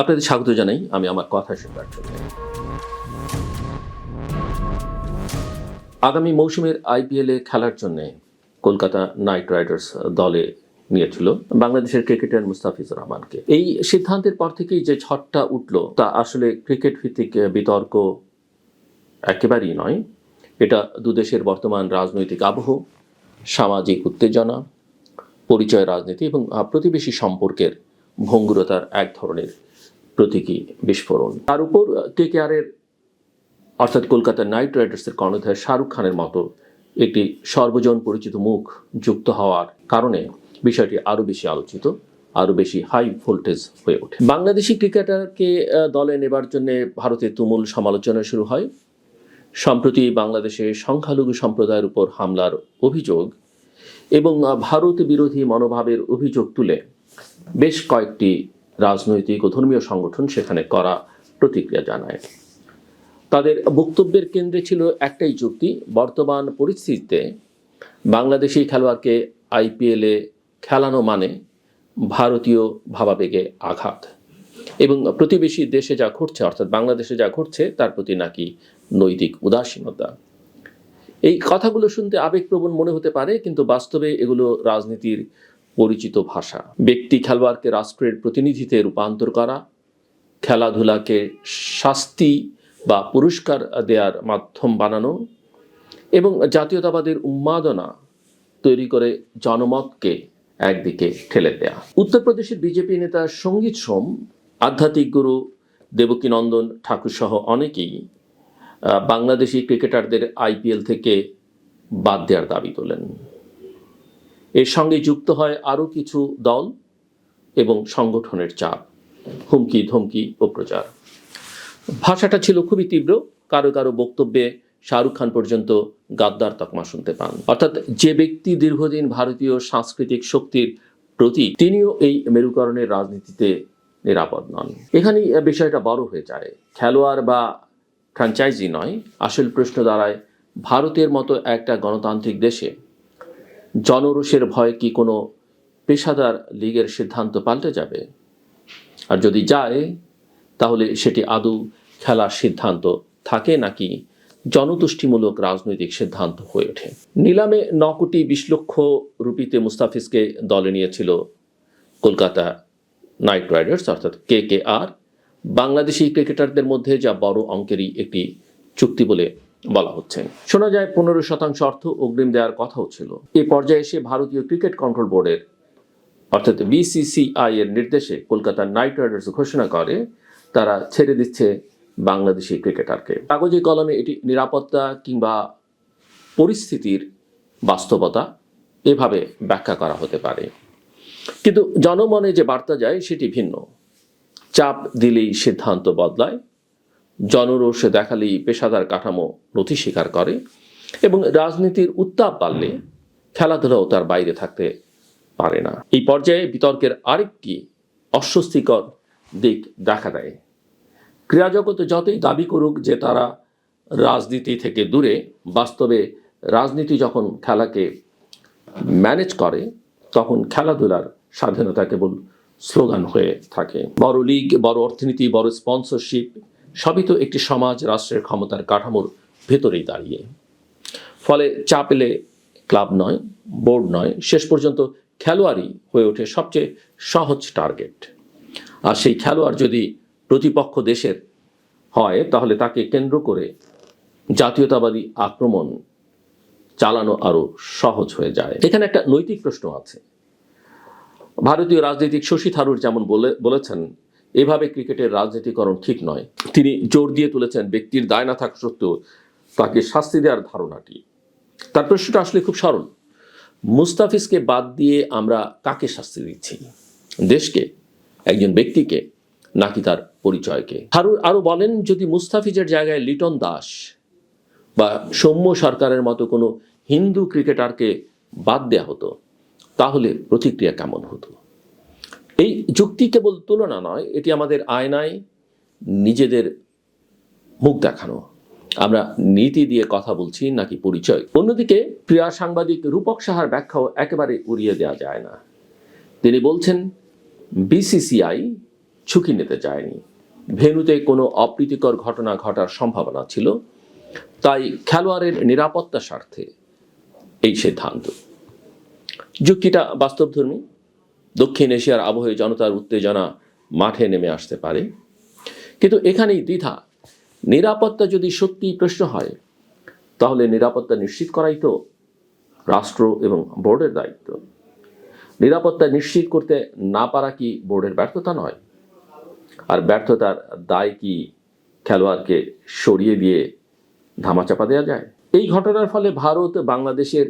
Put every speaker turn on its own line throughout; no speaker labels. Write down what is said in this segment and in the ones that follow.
আপনাদের স্বাগত জানাই, আমি আমার কথা শোনার জন্য। আগামী মৌসুমের আইপিএল খেলার জন্য কলকাতা নাইট রাইডার্স দলে নিয়েছিল বাংলাদেশের ক্রিকেটার মুস্তাফিজুর রহমানকে। এই সিদ্ধান্তের পর থেকেই যে ঝড়টা উঠল, তা আসলে ক্রিকেট ভিত্তিক বিতর্ক একেবারেই নয়। এটা দুদেশের বর্তমান রাজনৈতিক আবহ, সামাজিক উত্তেজনা, পরিচয় রাজনীতি এবং প্রতিবেশী সম্পর্কের ভঙ্গুরতার এক ধরনের প্রতীকী বিস্ফোরণ। তার উপর কে আরের, অর্থাৎ কলকাতা নাইট রাইডার্সের কর্ণধার শাহরুখ খানের মতো একটি সর্বজন পরিচিত মুখ যুক্ত হওয়ার কারণে বিষয়টি আরও বেশি আলোচিত আরও বেশি হাই ভোল্টেজ হয়ে ওঠে। বাংলাদেশি ক্রিকেটারকে দলে নেবার জন্য ভারতে তুমুল সমালোচনা শুরু হয়। সম্প্রতি বাংলাদেশে সংখ্যালঘু সম্প্রদায়ের উপর হামলার অভিযোগ এবং ভারত বিরোধী মনোভাবের অভিযোগ তুলে বেশ কয়েকটি রাজনৈতিক ও ধর্মীয় সংগঠন সেখানে করা প্রতিক্রিয়া জানায়। তাদের বক্তব্যের কেন্দ্রে ছিল একটাই যুক্তি, বর্তমান পরিস্থিতিতে বাংলাদেশি খেলোয়াড়কে আইপিএলে খেলানো মানে ভারতীয় ভাবাবেগে আঘাত। এবং প্রতিবেশী দেশে যা ঘটছে, অর্থাৎ বাংলাদেশে যা ঘটছে, তার প্রতি নাকি নৈতিক উদাসীনতা। এই কথাগুলো শুনতে আবেগপ্রবণ মনে হতে পারে, কিন্তু বাস্তবে এগুলো রাজনীতির পরিচিত ভাষা। ব্যক্তি খেলোয়াড়কে রাষ্ট্রের প্রতিনিধিতে রূপান্তর করা, খেলাধুলাকে শাস্তি বা পুরস্কার দেওয়ার মাধ্যম বানানো এবং জাতীয়তাবাদের উন্মাদনা তৈরি করে জনমতকে একদিকে ঠেলে দেয়া। উত্তরপ্রদেশের বিজেপি নেতা সংগীত সোম, আধ্যাত্মিক গুরু দেবকীনন্দন ঠাকুর সহ অনেকেই বাংলাদেশি ক্রিকেটারদের আইপিএল থেকে বাদ দেওয়ার দাবি তোলেন। এর সঙ্গে যুক্ত হয় আরও কিছু দল এবং সংগঠনের চাপ, হুমকি, ধমকি ও প্রচার। ভাষাটা ছিল খুবই তীব্র। কারও কারও বক্তব্যে শাহরুখ খান পর্যন্ত গাদ্দার তকমা শুনতে পান। অর্থাৎ যে ব্যক্তি দীর্ঘদিন ভারতীয় সাংস্কৃতিক শক্তির প্রতি তিনিও এই মেরুকরণের রাজনীতিতে নিরাপদ নন। এখানেই বিষয়টা বড় হয়ে যায়। খেলোয়াড় বা ফ্র্যাঞ্চাইজি নয়, আসল প্রশ্ন দাঁড়ায় ভারতের মতো একটা গণতান্ত্রিক দেশে। জনরোষের ভয়ে কি কোনো পেশাদার লীগের সিদ্ধান্ত পাল্টে যাবে? আর যদি যায়, তাহলে সেটি আদৌ খেলার সিদ্ধান্ত থাকে নাকি জনতুষ্টিমূলক রাজনৈতিক সিদ্ধান্ত হয়ে ওঠে? নিলামে ন কোটি বিশ লক্ষ রুপিতে মুস্তাফিজকে দলে নিয়েছিল কলকাতা নাইট রাইডার্স, অর্থাৎ কে কে আর। বাংলাদেশি ক্রিকেটারদের মধ্যে যা বড় অঙ্কেরই একটি চুক্তি বলে বলা হচ্ছে। শোনা যায়, পনেরো শতাংশ অর্থ অগ্রিম দেওয়ার কথাও ছিল। এ পর্যায়ে এসে ভারতীয় ক্রিকেট কন্ট্রোল বোর্ডের, অর্থাৎ বিসিসিআই এর নির্দেশে কলকাতা নাইট রাইডার্স ঘোষণা করে, তারা ছেড়ে দিচ্ছে বাংলাদেশি ক্রিকেটারকে। কাগজে কলমে এটি নিরাপত্তা কিংবা পরিস্থিতির বাস্তবতা এভাবে ব্যাখ্যা করা হতে পারে। কিন্তু জনমনে যে বার্তা যায়, সেটি ভিন্ন। চাপ দিলেই সিদ্ধান্ত বদলায় জনরোষ দেখালেই পেশাদার কাঠামো নথি স্বীকার করে এবং রাজনীতির উত্তাপ বাড়লে খেলাধুলাও তার বাইরে থাকতে পারে না। এই পর্যায়ে বিতর্কের আরেকটি অস্বস্তিকর দিক দেখা দেয়। ক্রীড়াজগত যতই দাবি করুক যে তারা রাজনীতি থেকে দূরে, বাস্তবে রাজনীতি যখন খেলাকে ম্যানেজ করে, তখন খেলাধুলার স্বাধীনতা কেবল স্লোগান হয়ে থাকে। বড় লীগ, বড় অর্থনীতি, বড় স্পন্সরশিপ সবই তো একটি সমাজ, রাষ্ট্রের ক্ষমতার কাঠামোর ভেতরেই দাঁড়িয়ে। ফলে চা পেলে ক্লাব নয়, বোর্ড নয়, শেষ পর্যন্ত খেলোয়াড়ই হয়ে ওঠে সবচেয়ে সহজ টার্গেট। আর সেই খেলোয়াড় যদি প্রতিপক্ষ দেশের হয়, তাহলে তাকে কেন্দ্র করে জাতীয়তাবাদী আক্রমণ চালানো আরও সহজ হয়ে যায়। এখানে একটা নৈতিক প্রশ্ন আছে। ভারতীয় রাজনীতিক শশী থারুর যেমন বলে, বলেছেন এভাবে ক্রিকেটের রাজনীতিকরণ ঠিক নয়। তিনি জোর দিয়ে তুলেছেন ব্যক্তির দায় না থাকা সত্ত্বেও তাকে শাস্তি দেওয়ার ধারণাটি। তার প্রশ্নটা আসলে খুব সরল। মুস্তাফিজকে বাদ দিয়ে আমরা কাকে শাস্তি দিচ্ছি? দেশকে? একজন ব্যক্তিকে? নাকি তার পরিচয়কে? থারুর আরও বলেন, যদি মুস্তাফিজের জায়গায় লিটন দাস বা সৌম্য সরকারের মতো কোনো হিন্দু ক্রিকেটারকে বাদ দেয়া হতো, তাহলে প্রতিক্রিয়া কেমন হতো? এই যুক্তি কেবল তুলনা নয়, এটি আমাদের আয়নায় নিজেদের মুখ দেখানো। আমরা নীতি দিয়ে কথা বলছি নাকি পরিচয়। অন্যদিকে ক্রীড়া সাংবাদিক রূপক সাহার ব্যাখ্যাও একেবারে উড়িয়ে দেওয়া যায় না। তিনি বলছেন, বিসিসিআই ঝুঁকি নিতে চায়নি। ভেন্যুতে কোনো অপ্রীতিকর ঘটনা ঘটার সম্ভাবনা ছিল। তাই খেলোয়াড়ের নিরাপত্তার স্বার্থে এই সিদ্ধান্ত। যুক্তিটা বাস্তবধর্মী? দক্ষিণ এশিয়ার আবহে জনতার উত্তেজনা মাঠে নেমে আসতে পারে। কিন্তু এখানেই দ্বিধা। নিরাপত্তা যদি সত্যি প্রশ্ন হয়, তাহলে নিরাপত্তা নিশ্চিত করাই তো রাষ্ট্র এবং বোর্ডের দায়িত্ব। নিরাপত্তা নিশ্চিত করতে না পারা কি বোর্ডের ব্যর্থতা নয়? আর ব্যর্থতার দায় কি খেলোয়াড়কে সরিয়ে দিয়ে ধামাচাপা দেওয়া যায়? এই ঘটনার ফলে ভারত বাংলাদেশের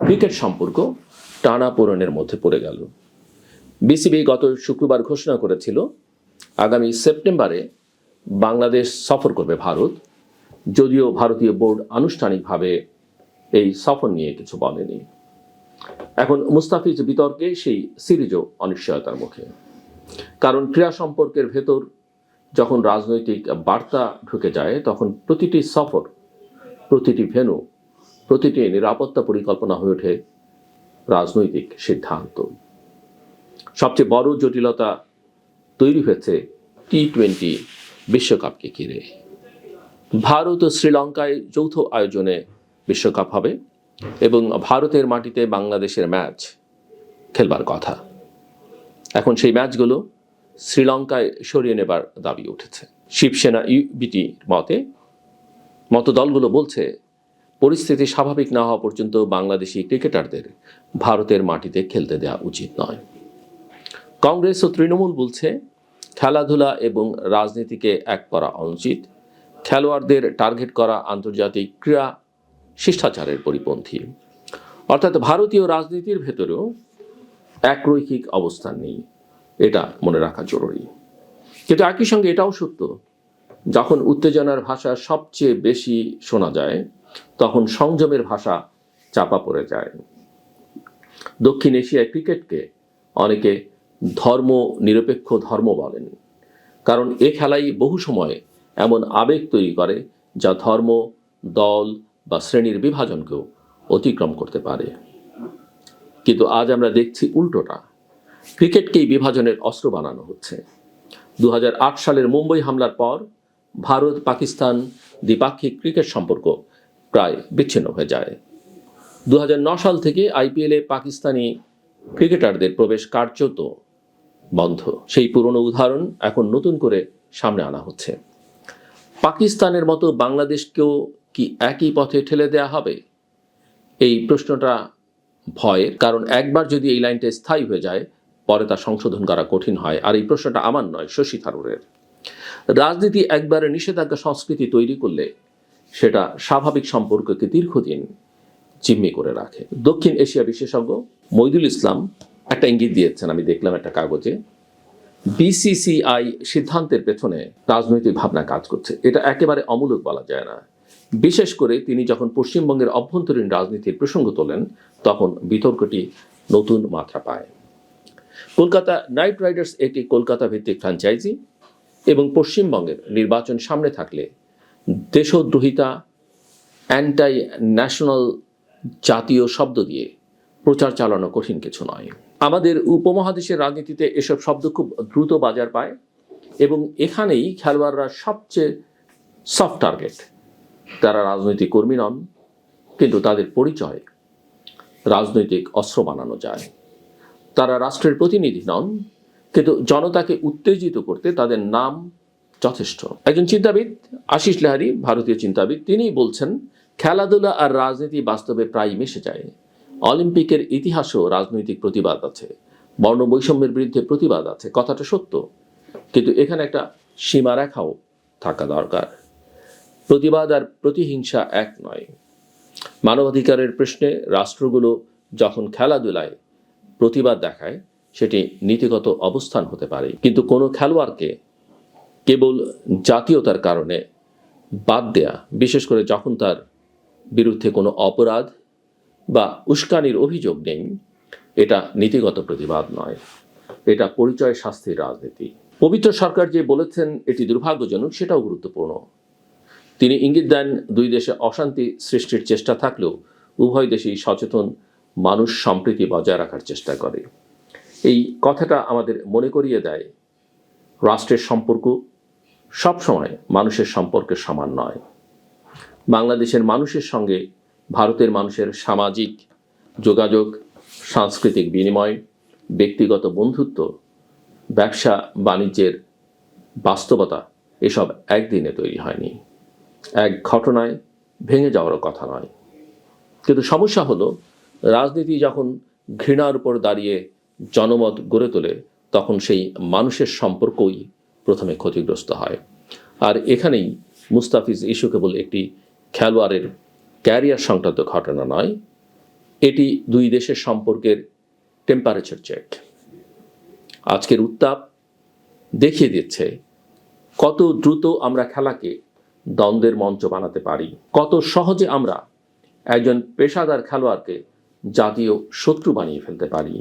ক্রিকেট সম্পর্ক টানা পোড়েনের মধ্যে পড়ে গেল। বিসিবি গত শুক্রবার ঘোষণা করেছিল, আগামী সেপ্টেম্বরে বাংলাদেশ সফর করবে ভারত। যদিও ভারতীয় বোর্ড আনুষ্ঠানিকভাবে এই সফর নিয়ে কিছু বলেনি। এখন মুস্তাফিজ বিতর্কে সেই সিরিজও অনিশ্চয়তার মুখে। কারণ ক্রীড়া সম্পর্কের ভেতর যখন রাজনৈতিক বার্তা ঢুকে যায়, তখন প্রতিটি সফর, প্রতিটি ভেনু প্রতিটি নিরাপত্তা পরিকল্পনা হয়ে ওঠে রাজনৈতিক সিদ্ধান্ত। সবচেয়ে বড় জটিলতা তৈরি হয়েছে টি টোয়েন্টি বিশ্বকাপকে ঘিরে। ভারত ও শ্রীলঙ্কায় যৌথ আয়োজনে বিশ্বকাপ হবে এবং ভারতের মাটিতে বাংলাদেশের ম্যাচ খেলবার কথা। এখন সেই ম্যাচগুলো শ্রীলঙ্কায় সরিয়ে নেবার দাবি উঠেছে। শিবসেনা ইউবিটি মতে মতো দলগুলো বলছে, পরিস্থিতি স্বাভাবিক না হওয়া পর্যন্ত বাংলাদেশি ক্রিকেটারদের ভারতের মাটিতে খেলতে দেওয়া উচিত নয়। কংগ্রেস ও তৃণমূল বলছে, খেলাধুলা এবং রাজনীতিকে এক করা অনুচিত। খেলোয়াড়দের টার্গেট করা আন্তর্জাতিক ক্রীড়া শিষ্টাচারের পরিপন্থী। অর্থাৎ ভারতীয় রাজনীতির ভেতরেও একরৈখিক অবস্থান নেই। এটা মনে রাখা জরুরি। কিন্তু একই সঙ্গে এটাও সত্য, যখন উত্তেজনার ভাষা সবচেয়ে বেশি শোনা যায়, তখন সংযমের ভাষা চাপা পড়ে যায়। দক্ষিণ এশিয়ায় ক্রিকেটকে অনেকে ধর্ম নিরপেক্ষ ধর্ম বলেন। কারণ এ খেলাই বহু সময় এমন আবেগ তৈরি করে যা ধর্ম, দল বা শ্রেণির বিভাজনকেও অতিক্রম করতে পারে। কিন্তু আজ আমরা দেখছি উল্টোটা। ক্রিকেটকেই বিভাজনের অস্ত্র বানানো হচ্ছে। দু হাজার আট সালের মুম্বই হামলার পর ভারত, পাকিস্তান দ্বিপাক্ষিক ক্রিকেট সম্পর্ক প্রায় বিচ্ছিন্ন হয়ে যায়। দু সাল থেকে আইপিএলে পাকিস্তানি ক্রিকেটারদের প্রবেশ কার্যত বন্ধ। সেই পুরনো উদাহরণ এখন নতুন করে সামনে আনা হচ্ছে। পাকিস্তানের মতো বাংলাদেশকেও কি একই পথে ঠেলে দেয়া হবে? এই প্রশ্নটা ভয়ের, কারণ একবার যদি এই লাইনটা স্থায়ী হয়ে যায়, পরে তা সংশোধন করা কঠিন হয়। আর এই প্রশ্নটা আমার নয়, শশী থারুরের। রাজনীতি একবারে নিষেধাজ্ঞা সংস্কৃতি তৈরি করলে সেটা স্বাভাবিক সম্পর্ককে দীর্ঘদিন জিম্মি করে রাখে। দক্ষিণ এশিয়া বিশেষজ্ঞ মইদুল ইসলাম একটা ইঙ্গিত দিয়েছেন, আমি দেখলাম একটা কাগজে। বিসিসিআই সিদ্ধান্তের পেছনে রাজনৈতিক ভাবনা কাজ করছে। এটা একেবারে অমূলক বলা যায় না। বিশেষ করে তিনি যখন পশ্চিমবঙ্গের অভ্যন্তরীণ রাজনীতির প্রসঙ্গ তোলেন, তখন বিতর্কটি নতুন মাত্রা পায়। কলকাতা নাইট রাইডার্স একটি কলকাতা ভিত্তিক ফ্র্যাঞ্চাইজি এবং পশ্চিমবঙ্গের নির্বাচন সামনে থাকলে দেশদ্রোহিতা অ্যান্টাই ন্যাশনাল জাতীয় শব্দ দিয়ে প্রচার চালানো কঠিন কিছু নয়। আমাদের উপমহাদেশের রাজনীতিতে এসব শব্দ খুব দ্রুত বাজার পায় এবং এখানেই খেলোয়াড়রা সবচেয়ে সফট টার্গেট তারা রাজনৈতিক কর্মী নন, কিন্তু তাদের পরিচয় রাজনৈতিক অস্ত্র বানানো যায়। তারা রাষ্ট্রের প্রতিনিধি নন, কিন্তু জনতাকে উত্তেজিত করতে তাদের নাম যথেষ্ট। একজন চিন্তাবিদ, আশিস লাহারি, ভারতীয় চিন্তাবিদ তিনি বলছেন, খেলাধুলা আর রাজনীতি বাস্তবে প্রায় মিশে যায়। অলিম্পিকের ইতিহাসেও রাজনৈতিক প্রতিবাদ আছে বর্ণ বৈষম্যের বিরুদ্ধে প্রতিবাদ আছে, কথাটা সত্য। কিন্তু এখানে একটা সীমারেখাও থাকা দরকার। প্রতিবাদ আর প্রতিহিংসা এক নয়। মানবাধিকারের প্রশ্নে রাষ্ট্রগুলো যখন খেলাধুলায় প্রতিবাদ দেখায়, সেটি নীতিগত অবস্থান হতে পারে। কিন্তু কোনো খেলোয়াড়কে কেবল জাতীয়তার কারণে বাদ দেয়া, বিশেষ করে যখন তার বিরুদ্ধে কোনো অপরাধ বা উস্কানির অভিযোগ নেই, এটা নীতিগত প্রতিবাদ নয়। এটা পরিচয় শাস্তির রাজনীতি। পবিত্র সরকার যে বলেছেন এটি দুর্ভাগ্যজনক, সেটাও গুরুত্বপূর্ণ। তিনি ইঙ্গিত দেন, দুই দেশে অশান্তি সৃষ্টির চেষ্টা থাকলেও উভয় দেশেই সচেতন মানুষ সম্প্রীতি বজায় রাখার চেষ্টা করে। এই কথাটা আমাদের মনে করিয়ে দেয়, রাষ্ট্রের সম্পর্ক সবসময় মানুষের সম্পর্কের সমান নয়। বাংলাদেশের মানুষের সঙ্গে ভারতের মানুষের সামাজিক যোগাযোগ, সাংস্কৃতিক বিনিময়, ব্যক্তিগত বন্ধুত্ব, ব্যবসা, বাণিজ্যের বাস্তবতা এসব একদিনে তৈরি হয়নি। এক ঘটনায় ভেঙে যাওয়ারও কথা নয়। কিন্তু সমস্যা হলো, রাজনীতি যখন ঘৃণার উপর দাঁড়িয়ে জনমত গড়ে তোলে, তখন সেই মানুষের সম্পর্কই প্রথমে ক্ষতিগ্রস্ত হয়। আর এখানেই মুস্তাফিজ ইস্যু কেবল একটি খেলোয়াড়ের ক্যারিয়ার সংক্রান্ত ঘটনা নয়, এটি দুই দেশের সম্পর্কের টেম্পারেচার চেক আজকের উত্তাপ দেখিয়ে দিচ্ছে কত দ্রুত আমরা খেলাকে দ্বন্দ্বের মঞ্চ বানাতে পারি, কত সহজে আমরা একজন পেশাদার খেলোয়াড়কে জাতীয় শত্রু বানিয়ে ফেলতে পারি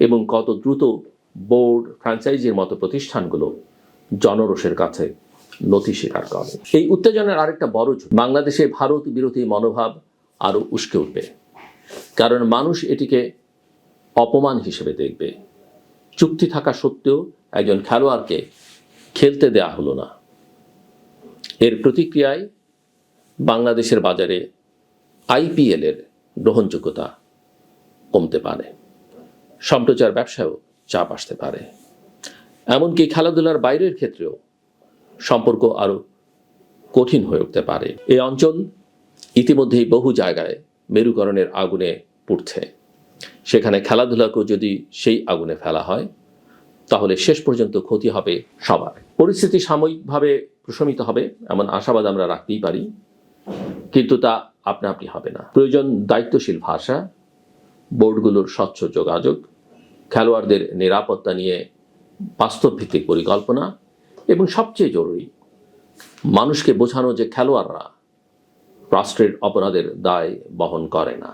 এবং কত দ্রুত বোর্ড ফ্র্যাঞ্চাইজির মতো প্রতিষ্ঠানগুলো জনরোষের কাছে নথি স্বীকার করে এই উত্তেজনার আরেকটা বড় বাংলাদেশে ভারত বিরোধী মনোভাব আরও উস্কে উঠবে। কারণ মানুষ এটিকে অপমান হিসেবে দেখবে। চুক্তি থাকা সত্ত্বেও একজন খেলোয়াড়কে খেলতে দেয়া হলো না। এর প্রতিক্রিয়ায় বাংলাদেশের বাজারে আইপিএলের গ্রহণযোগ্যতা কমতে পারে। সম্প্রচার ব্যবসায়ও চাপ আসতে পারে। এমনকি খেলাধুলার বাইরের ক্ষেত্রেও সম্পর্ক আরও কঠিন হয়ে উঠতে পারে। এই অঞ্চল ইতিমধ্যেই বহু জায়গায় মেরুকরণের আগুনে পুড়ছে। সেখানে খেলাধুলাকেও যদি সেই আগুনে ফেলা হয়, তাহলে শেষ পর্যন্ত ক্ষতি হবে সবার। পরিস্থিতি সাময়িকভাবে প্রশমিত হবে, এমন আশাবাদ আমরা রাখতেই পারি, কিন্তু তা আপনা আপনি হবে না। প্রয়োজন দায়িত্বশীল ভাষা, বোর্ডগুলোর স্বচ্ছ যোগাযোগ, খেলোয়াড়দের নিরাপত্তা নিয়ে বাস্তবভিত্তিক পরিকল্পনা এবং সবচেয়ে জরুরি, মানুষকে বোঝানো যে খেলোয়াড়রা রাষ্ট্রের অপরাধের দায় বহন করে না।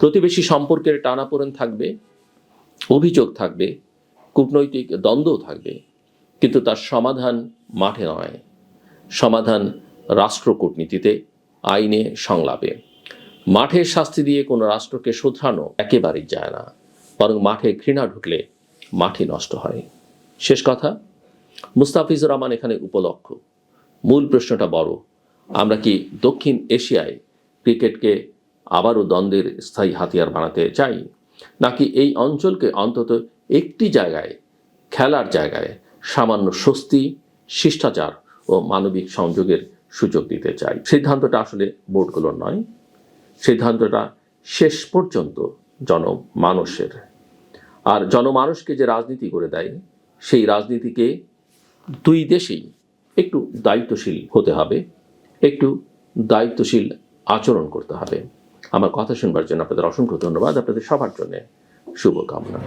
প্রতিবেশী সম্পর্কের টানাপোড়েন থাকবে, অভিযোগ থাকবে, কূটনৈতিক দ্বন্দ্ব থাকবে, কিন্তু তার সমাধান মাঠে নয়। সমাধান রাষ্ট্র কূটনীতিতে, আইনে সংলাপে। মাঠে শাস্তি দিয়ে কোনো রাষ্ট্রকে শোধরানো একেবারেই যায় না, বরং মাঠে ঘৃণা ঢুকলে মাঠে নষ্ট হয়। শেষ কথা মুস্তাফিজুর রহমান এখানে উপলক্ষ। মূল প্রশ্নটা বড়, আমরা কি দক্ষিণ এশিয়ায় ক্রিকেটকে আবারও দ্বন্দ্বের স্থায়ী হাতিয়ার বানাতে চাই? নাকি এই অঞ্চলকে অন্তত একটি জায়গায়, খেলার জায়গায় সামান্য স্বস্তি, শিষ্টাচার ও মানবিক সংযোগের সুযোগ দিতে চাই? সিদ্ধান্তটা আসলে বোর্ডগুলোর নয়, সিদ্ধান্তটা শেষ পর্যন্ত জনমানুষের। আর জনমানুষকে যে রাজনীতি করে দেয়, সেই রাজনীতিকে দুই দেশেই একটু দায়িত্বশীল হতে হবে, একটু দায়িত্বশীল আচরণ করতে হবে। আমার কথা শুনবার জন্য আপনাদের অসংখ্য ধন্যবাদ। আপনাদের সবার জন্য শুভকামনা।